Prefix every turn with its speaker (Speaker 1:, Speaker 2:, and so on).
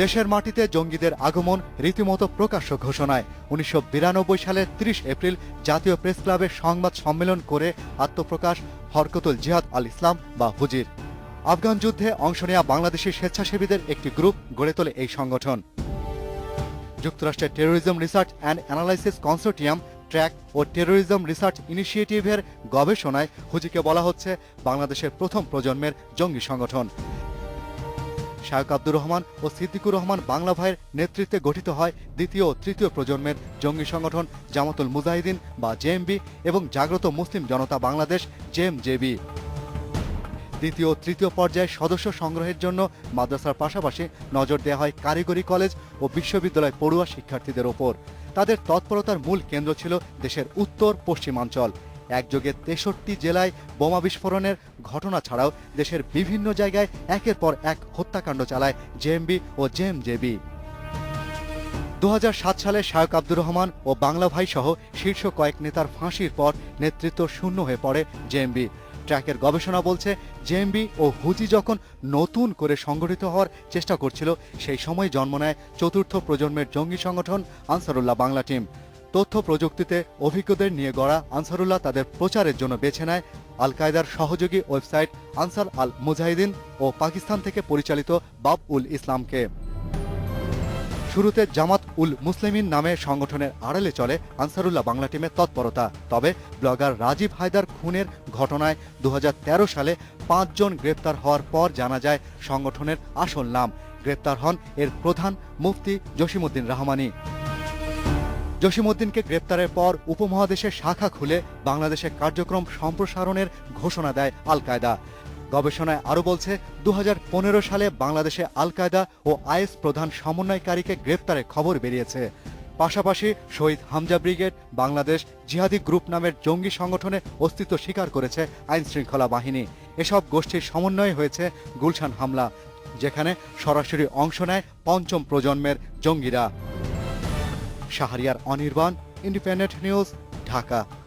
Speaker 1: দেশের মাটিতে জঙ্গিদের আগমন রীতিমতো প্রকাশ্য ঘোষণায়। উনিশশো বিরানব্বই সালের ৩০ এপ্রিল জাতীয় প্রেস ক্লাবে সংবাদ সম্মেলন করে আত্মপ্রকাশ হরকতুল জিহাদ আল ইসলাম বা হুজির। আফগান যুদ্ধে অংশ নেওয়া বাংলাদেশি স্বেচ্ছাসেবীদের একটি গ্রুপ গড়ে তোলে এই সংগঠন। যুক্তরাষ্ট্রের terrorism research and analysis consortium track O terrorism research ইনিশিয়েটিভের গবেষণায় হুজিকে বলা হচ্ছে বাংলাদেশের প্রথম প্রজন্মের জঙ্গি সংগঠন। শায়ক আব্দুর রহমান ও সিদ্দিকুর রহমান বাংলা ভাইয়ের নেতৃত্বে গঠিত হয় দ্বিতীয় ও তৃতীয় প্রজন্মের জঙ্গি সংগঠন জামাতুল মুজাহিদিন বা জেএমবি এবং জাগ্রত মুসলিম জনতা বাংলাদেশ জেএমজেবি দ্বিতীয় ও তৃতীয় পর্যায়ে সদস্য সংগ্রহের জন্য মাদ্রাসার পাশাপাশি নজর দেওয়া হয় কারিগরি কলেজ ও বিশ্ববিদ্যালয় পড়ুয়া শিক্ষার্থীদের ওপর। তাদের তৎপরতার মূল কেন্দ্র ছিল দেশের উত্তর পশ্চিমাঞ্চল একযোগে তেষট্টি জেলায় বোমা বিস্ফোরণের ঘটনা ছাড়াও দেশের বিভিন্ন জায়গায় একের পর এক হত্যাকাণ্ড চালায় জেএমবি ও জেএমজেবি। দু হাজার সাত সালে শায়ক আব্দুর রহমান ও বাংলা ভাই সহ শীর্ষ কয়েক নেতার ফাঁসির পর নেতৃত্ব শূন্য হয়ে পড়ে জেএমবি। ট্র্যাকের গবেষণা বলছে, জেএমবি ও হুজি যখন নতুন করে সংগঠিত হওয়ার চেষ্টা করছিল, সেই সময় জন্ম নেয় চতুর্থ প্রজন্মের জঙ্গি সংগঠন আনসারুল্লাহ বাংলা টিম। তথ্য প্রযুক্তিতে অভিজ্ঞদের নিয়ে গড়া আনসারুল্লাহ তাদের প্রচারের জন্য বেছে নেয় আল কায়দার সহযোগী ওয়েবসাইট আনসার আল মুজাহিদিন ও পাকিস্তান থেকে পরিচালিত বাব উল ইসলামকে। শুরুতে জামাত উল মুসলিমিন নামে সংগঠনের আড়ালে চলে আনসারুল্লাহ বাংলা টিমের তৎপরতা। তবে ব্লগার রাজীব হায়দার খুনের ঘটনায় দু হাজার তেরো সালে পাঁচজন গ্রেপ্তার হওয়ার পর জানা যায় সংগঠনের আসল নাম। গ্রেপ্তার হন এর প্রধান মুফতি জসিমউদ্দিন রহমানি। জসিমউদ্দিনকে গ্রেপ্তারের পর উপমহাদেশের শাখা খুলে বাংলাদেশে কার্যক্রম সম্প্রসারণের ঘোষণা দেয় আল কায়দা গবেষণায় আরও বলছে দু হাজার পনেরো সালে বাংলাদেশে আল কায়দা ও আইএস প্রধান সমন্বয়কারীকে গ্রেপ্তারের খবর বেরিয়েছে। পাশাপাশি শহীদ হামজা ব্রিগেড, বাংলাদেশ জিহাদি গ্রুপ নামের জঙ্গি সংগঠনে অস্তিত্ব স্বীকার করেছে আইন শৃঙ্খলা বাহিনী। এসব গোষ্ঠীর সমন্বয় হয়েছে গুলশান হামলা, যেখানে সরাসরি অংশ নেয় পঞ্চম প্রজন্মের জঙ্গিরা। Shahriar Anirban independent news Dhaka.